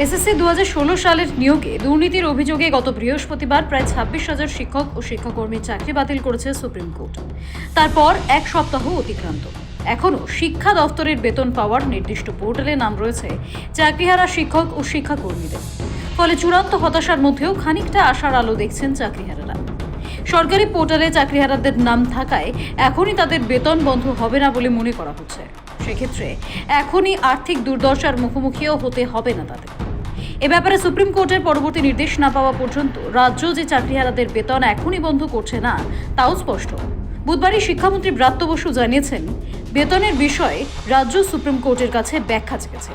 SSC দু হাজার ষোলো সালের নিয়োগে দুর্নীতির অভিযোগে গত বৃহস্পতিবার প্রায় ছাব্বিশ হাজার শিক্ষক ও শিক্ষাকর্মীর চাকরি বাতিল করেছে সুপ্রিম কোর্ট। তারপর এক সপ্তাহ অতিক্রান্ত। এখনও শিক্ষা দফতরের বেতন পাওয়ার নির্দিষ্ট পোর্টালে নাম রয়েছে চাকরিহারা শিক্ষক ও শিক্ষাকর্মীদের। ফলে চূড়ান্ত হতাশার মধ্যেও খানিকটা আশার আলো দেখছেন চাকরিহারারা। সরকারি পোর্টালে চাকরিহারাদের নাম থাকায় এখনই তাদের বেতন বন্ধ হবে না বলে মনে করা হচ্ছে। সেক্ষেত্রে এখনই আর্থিক দুর্দশার মুখোমুখিও হতে হবে না তাদের। এ ব্যাপারে সুপ্রিম কোর্টের পরবর্তী নির্দেশ না পাওয়া পর্যন্ত রাজ্য যে চাকরিহারাদের বেতন এখনই বন্ধ করছে না তাও স্পষ্ট। বুধবারই শিক্ষামন্ত্রী ব্রাত্য বসু জানিয়েছেন বেতনের বিষয়ে রাজ্য সুপ্রিম কোর্টের কাছে ব্যাখ্যা চেয়েছে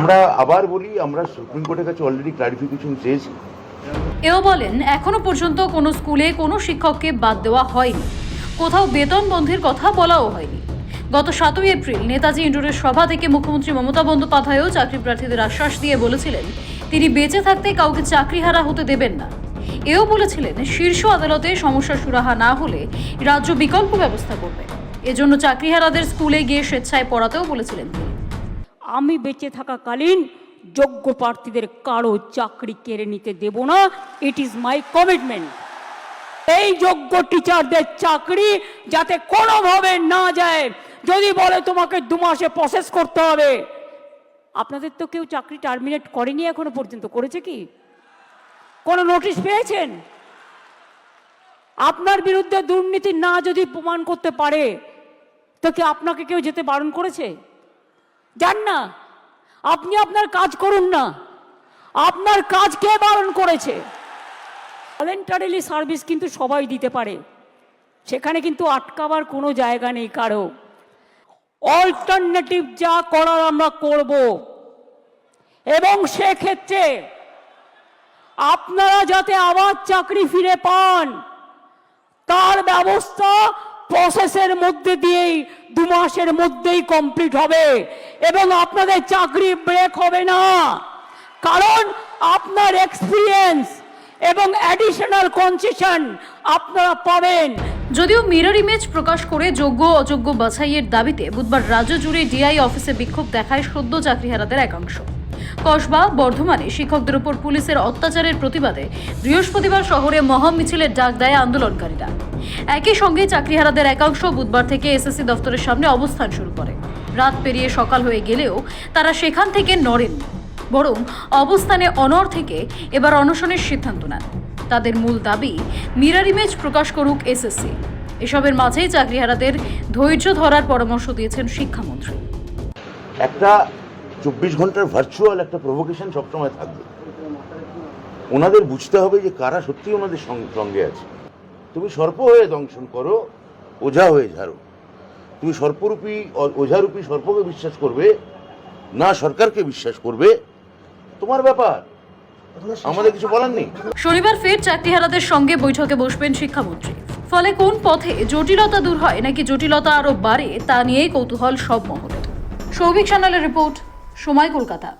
আমরা আবার বলি আমরা সুপ্রিম কোর্টের কাছে অলরেডি ক্লারিফিকেশন চেয়েছি। এও বলেন এখনও পর্যন্ত কোনো স্কুলে কোনো শিক্ষককে বাদ দেওয়া হয়নি। কোথাও বেতন বন্ধের কথা বলাও হয়নি। গত সাতই এপ্রিল নেতাজি ইন্ডোরের সভা থেকে মুখ্যমন্ত্রী মমতা বন্দ্যোপাধ্যায়ও চাকরি প্রার্থীদের আশ্বাস দিয়ে বলেছিলেন তিনি বেঁচে থাকতে কাউকে চাকরিহারা হতে দেবেন না। এও বলেছিলেন, শীর্ষ আদালতে সমস্যা সুরাহা না হলে রাজ্য বিকল্প ব্যবস্থা করবে। এজন্য চাকরিহারাদের স্কুলে গিয়ে স্বেচ্ছায় পড়াতেও বলেছিলেন তিনি। আমি বেঁচে থাকাকালীন যোগ্য প্রার্থীদের কারও চাকরি কেড়ে নিতে দেব না। ইট ইজ মাই কমিটমেন্ট এই যোগ্য টিচারদের চাকরি যাতে কোনোভাবে না যায়, যদি বলে তোমাকে দু মাসে প্রসেস করতে হবে। আপনাদের তো কেউ চাকরি টার্মিনেট করেনি এখনও পর্যন্ত, করেছে কি? কোনো নোটিশ পেয়েছেন? আপনার বিরুদ্ধে দুর্নীতি না যদি প্রমাণ করতে পারে, তো কি আপনাকে কেউ যেতে বারণ করেছে? যান না। আপনি আপনার কাজ করুন না। আপনার কাজ কে বারণ করেছে? ভলেন্টারিলি সার্ভিস কিন্তু সবাই দিতে পারে। সেখানে কিন্তু আটকাবার কোনো জায়গা নেই কারও। অল্টারনেটিভ যা করার আমরা করব। এবং সেক্ষেত্রে আপনারা যাতে আবার চাকরি ফিরে পান, তার ব্যবস্থা প্রসেসের মধ্যে দিয়েই, দু মাসের মধ্যেই কমপ্লিট হবে। এবং আপনাদের চাকরি ব্রেক হবে না। কারণ আপনার এক্সপিরিয়েন্স এবং অ্যাডিশনাল কনসেশন আপনারা পাবেন। যদিও মিরর ইমেজ প্রকাশ করে যোগ্য অযোগ্য বাছাইয়ের দাবিতে বুধবার রাজ্য জুড়ে ডিআই অফিসে বিক্ষোভ দেখায় সদ্য চাকরিহারাদের একাংশ। কসবা, বর্ধমানে শিক্ষকদের উপর পুলিশের অত্যাচারের প্রতিবাদে বৃহস্পতিবার শহরে মহা মিছিলের ডাক দেয় আন্দোলনকারীরা। একই সঙ্গে চাকরিহারাদের একাংশ বুধবার থেকে এসএসসি দফতরের সামনে অবস্থান শুরু করে। রাত পেরিয়ে সকাল হয়ে গেলেও তারা সেখান থেকে নড়েন বরং অবস্থানে অনর থেকে এবার অনশনের সিদ্ধান্ত নেন। তাদের মূল দাবি, মিরার ইমেজ প্রকাশ করুক এসএসসি। এসবের মাঝেই চাকরিহারাদের ধৈর্য ধরার পরামর্শ দিয়েছেন শিক্ষামন্ত্রী। একটা চব্বিশ ঘণ্টার ভার্চুয়াল একটা প্রভোকেশন সবসময় থাকবে। ওনাদের বুঝতে হবে যে কারা সত্যি ওনাদের সঙ্গ- আছে। তুমি সর্প হয়ে দংশন করো, ওঝা হয়ে ঝাড়ো। তুমি সর্পরূপী, ওঝারূপী সর্পকে বিশ্বাস করবে, না সরকারকে বিশ্বাস করবে, তোমার ব্যাপার। আমাদের কিছু বলার নেই? শনিবার ফের চাকরিহারাদের সঙ্গে বৈঠকে বসবেন শিক্ষামন্ত্রী। ফলে কোন পথে জটিলতা দূর হয় নাকি জটিলতা আরও বাড়ে তা নিয়েই কৌতূহল সব মহলের। সৌভিক সান্যালের রিপোর্ট সময় কলকাতা।